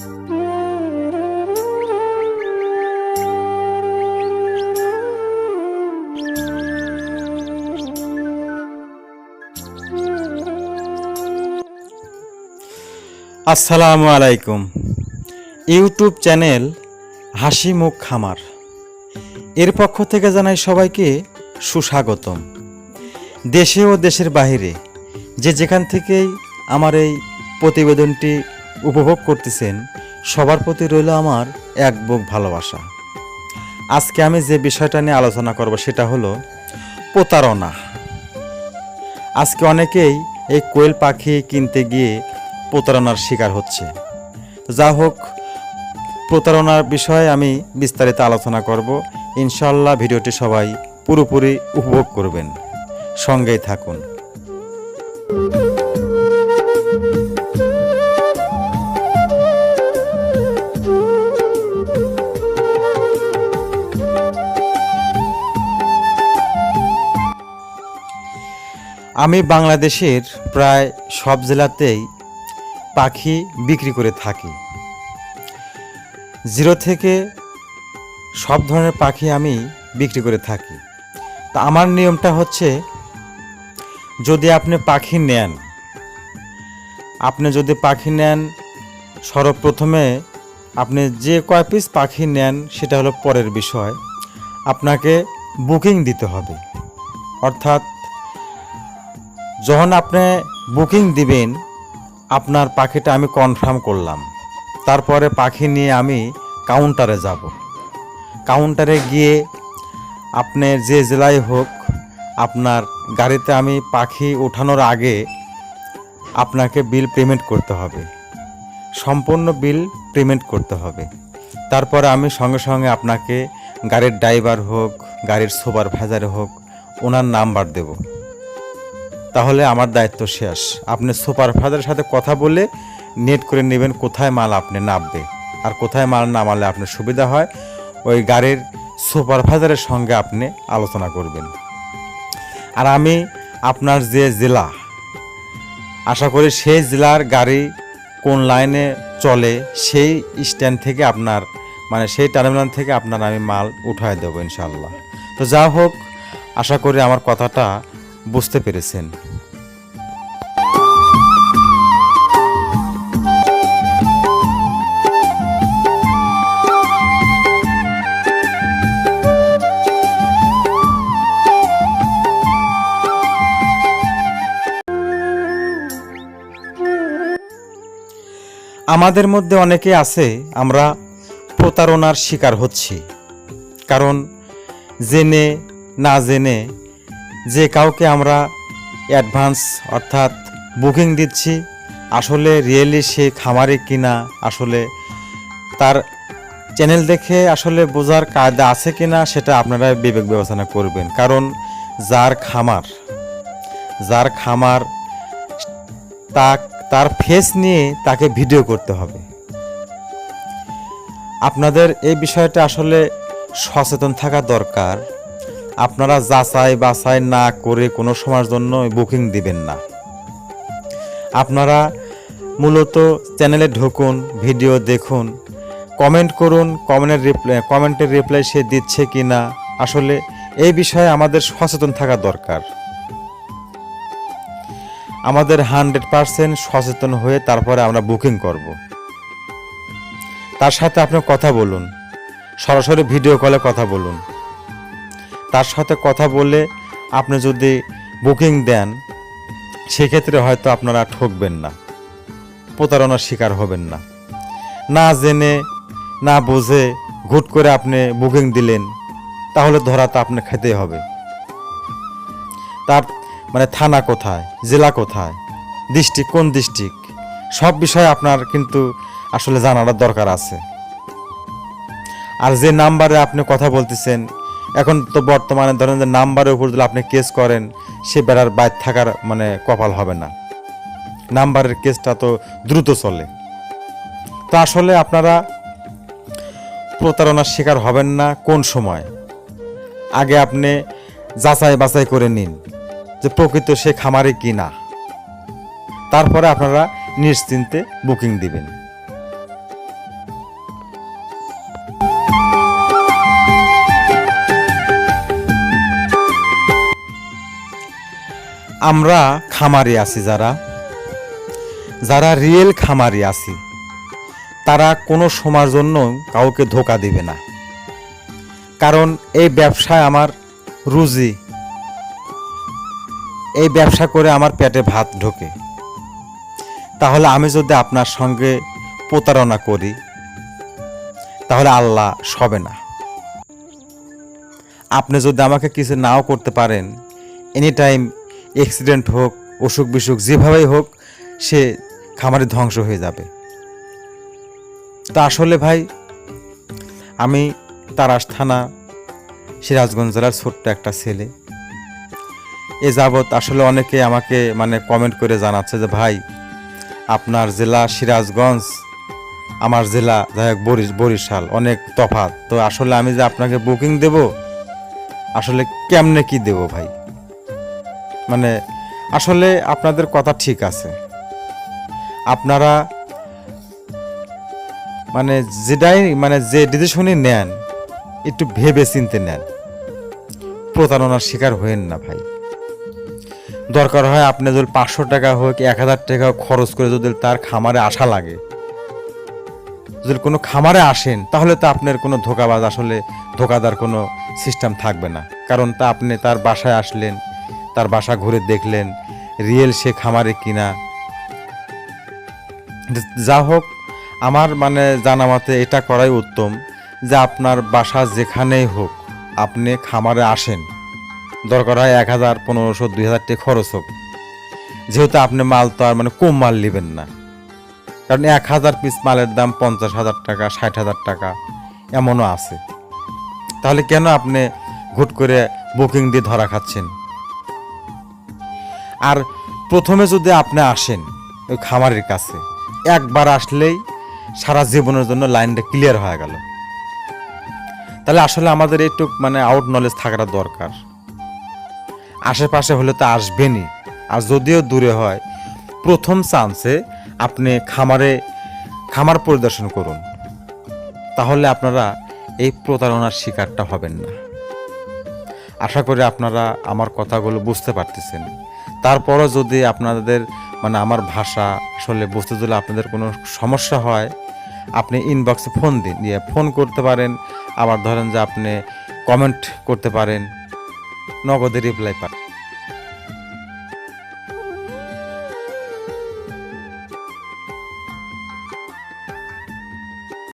আসসালামু আলাইকুম। YouTube channel হাসি মুখ খামার। এর পক্ষ থেকে জানাই সবাইকে সুস্বাগতম। দেশে ও দেশের বাইরে যে যেখান থেকেই আমার এই প্রতিবেদনটি উপভোগ করতেছেন, সবার প্রতি রইল আমার এক বুক ভালোবাসা। আজকে আমি যে বিষয়টা নিয়ে আলোচনা করব সেটা হলো প্রতারণা। আজকে অনেকেই এই কোয়েল পাখি কিনতে গিয়ে প্রতারণার শিকার হচ্ছে। যা হোক, প্রতারণার বিষয়ে আমি বিস্তারিত আলোচনা করব। ইনশাল্লাহ ভিডিওটি সবাই পুরোপুরি উপভোগ করবেন। সঙ্গেই থাকুন। আমি বাংলাদেশের প্রায় সব জেলাতেই পাখি বিক্রি করে থাকি। জিরো থেকে সব ধরনের পাখি আমি বিক্রি করে থাকি। তা আমার নিয়মটা হচ্ছে, যদি আপনি পাখি নেন, আপনি যদি পাখি নেন, সর্বপ্রথমে আপনি যে কয় পিস পাখি নেন, সেটা হলো পরের বিষয়। আপনাকে বুকিং দিতে হবে। অর্থাৎ যখন আপনি বুকিং দিবেন, আপনার পাখিটা আমি কনফার্ম করলাম। তারপরে পাখি নিয়ে আমি কাউন্টারে যাব। কাউন্টারে গিয়ে আপনি যে জেলায় হোক, আপনার গাড়িতে আমি পাখি ওঠানোর আগে আপনাকে বিল পেমেন্ট করতে হবে। সম্পূর্ণ বিল পেমেন্ট করতে হবে। তারপরে আমি সঙ্গে সঙ্গে আপনাকে গাড়ির ড্রাইভার হোক, গাড়ির সুপারভাইজার হোক, ওনার নাম্বার দেবো। তাহলে আমার দায়িত্ব শেষ। আপনি সুপারভাইজারের সাথে কথা বলে নেট করে নেবেন কোথায় মাল আপনি নামবে আর কোথায় মাল নামালে আপনার সুবিধা হয়, ওই গাড়ির সুপারভাইজারের সঙ্গে আপনি আলোচনা করবেন। আর আমি আপনার যে জেলা, আশা করি সেই জেলার গাড়ি কোন লাইনে চলে, সেই স্ট্যান্ড থেকে আপনার মানে সেই টার্মিনাল থেকে আপনার আমি মাল উঠায় দেবো ইনশাল্লাহ তো যা হোক, আশা করি আমার কথাটা বুঝতে পেরেছেন। আমাদের মধ্যে অনেকে আছে আমরা প্রতারণার শিকার হচ্ছি। কারণ জেনে না জেনে যে কাউকে আমরা অ্যাডভান্স অর্থাৎ বুকিং দিচ্ছি, আসলে রিয়েলি সে খামারে কিনা, আসলে তার চ্যানেল দেখে আসলে বোঝার কায়দা আছে কিনা, সেটা আপনারা বিবেক বিবেচনা করবেন। কারণ যার খামার যার খামার তা তার ফেস নিয়ে তাকে ভিডিও করতে হবে। আপনাদের এই বিষয়টা আসলে সচেতন থাকা দরকার। আপনারা যাচাই বাছাই না করে কোনো সময়ের জন্য বুকিং দিবেন না। আপনারা মূলত চ্যানেলে ঢুকুন, ভিডিও দেখুন, কমেন্ট করুন, কমেন্টের রিপ্লাই কমেন্টের রিপ্লাই সে দিচ্ছে কি না আসলে এই বিষয়ে আমাদের সচেতন থাকা দরকার। আমাদের হান্ড্রেড পারসেন্ট সচেতন হয়ে তারপরে আমরা বুকিং করব। তার সাথে আপনি কথা বলুন, সরাসরি ভিডিও কলে কথা বলুন। তার সাথে কথা বলে আপনি যদি বুকিং দেন, সেক্ষেত্রে হয়তো আপনারা ঠকবেন না, প্রতারণার শিকার হবেন না। না জেনে, না বুঝে ঘুট করে আপনি বুকিং দিলেন, তাহলে ধরা তো আপনি খেতেই হবে। তার মানে থানা কোথায়, জেলা কোথায়, ডিস্ট্রিক্ট কোন ডিস্ট্রিক্ট, সব বিষয়ে আপনার কিন্তু আসলে জানার দরকার আছে। আর যে নাম্বারে আপনি কথা বলতেছেন এখন তো বর্তমানে ধরেন যে নাম্বারের উপর যদি আপনি কেস করেন, সে বেড়ার বাইর থাকার মানে কপাল হবে না। নাম্বারের কেসটা তো দ্রুত চলে। তো আসলে আপনারা প্রতারণার শিকার হবেন না কোন সময়? আগে আপনি যাচাই বাছাই করে নিন যে প্রকৃত সে খামারে কি না তারপরে আপনারা নিশ্চিন্তে বুকিং দিবেন। আমরা খামারি আছি যারা। যারা রিয়েল খামারি আছি, তারা কোনো সময়ের জন্য কাউকে ধোকা দিবে না। কারণ এই ব্যবসায় আমার রুজি, এই ব্যবসা করে আমার পেটে ভাত ঢোকে। তাহলে আমি যদি আপনার সঙ্গে প্রতারণা করি, তাহলে আল্লাহ সবে না। আপনি যদি আমাকে কিছু নাও করতে পারেন এনি টাইম অ্যাক্সিডেন্ট হোক, অসুখ বিসুখ যেভাবেই হোক, সে খামারে ধ্বংস হয়ে যাবে। তা আসলে ভাই, আমি তারাস থানা, সিরাজগঞ্জ জেলার ছোট্ট একটা ছেলে। এ যাবৎ আসলে অনেকে আমাকে মানে কমেন্ট করে জানাচ্ছে যে, ভাই, আপনার জেলা সিরাজগঞ্জ, আমার জেলা যাই হোক বরিশ, বরিশাল, অনেক তফাৎ। তো আসলে আমি যে আপনাকে বুকিং দেব, আসলে কেমনে কি দেব ভাই? মানে আসলে আপনাদের কথা ঠিক আছে। আপনারা মানে যেটাই মানে যে ডিসিশনই নেন, একটু ভেবে চিনতে নেন। প্রতারণার শিকার হয়েন না ভাই। দরকার হয় আপনি যদি পাঁচশো টাকা হোক, এক হাজার টাকা খরচ করে যদি তার খামারে আসা লাগে। যদি কোনো খামারে আসেন, তাহলে তো আপনার কোনো ধোকাবাজ, আসলে ধোকাদার কোনো সিস্টেম থাকবে না। কারণ তা আপনি তার বাসায় আসলেন তার বাসা ঘুরে দেখলেন, রিয়েল সে খামারে কিনা। যা হোক, আমার মানে জানা মতে এটা করাই উত্তম যে আপনার বাসা যেখানেই হোক, আপনি খামারে আসেন। দরকার হয় এক হাজার, পনেরোশো, দুই হাজার টাকা খরচ হোক। যেহেতু আপনি মাল তো আর মানে কম মাল নেবেন না। কারণ এক হাজার পিস মালের দাম পঞ্চাশ হাজার টাকা, ষাট হাজার টাকা, এমনও আছে। তাহলে কেন আপনি হুট করে বুকিং দিয়ে ধরা খাচ্ছেন? আর প্রথমে যদি আপনি আসেন ওই খামারের কাছে, একবার আসলেই সারা জীবনের জন্য লাইনটা ক্লিয়ার হয়ে গেল। তাহলে আসলে আমাদের একটু মানে আউট নলেজ থাকাটা দরকার। আশেপাশে হলে তো আসবেনই। আর যদিও দূরে হয়, প্রথম চান্সে আপনি খামারে, খামার পরিদর্শন করুন। তাহলে আপনারা এই প্রতারণার শিকারটা হবেন না। আশা করি আপনারা আমার কথাগুলো বুঝতে পারতেছেন। তারপরও যদি আপনাদের মানে আমার ভাষা আসলে বুঝতে দিলে আপনাদের কোনো সমস্যা হয়, আপনি ইনবক্সে ফোন দিন, দিয়ে ফোন করতে পারেন। আবার ধরেন যে আপনি কমেন্ট করতে পারেন, নগদে রিপ্লাই পান।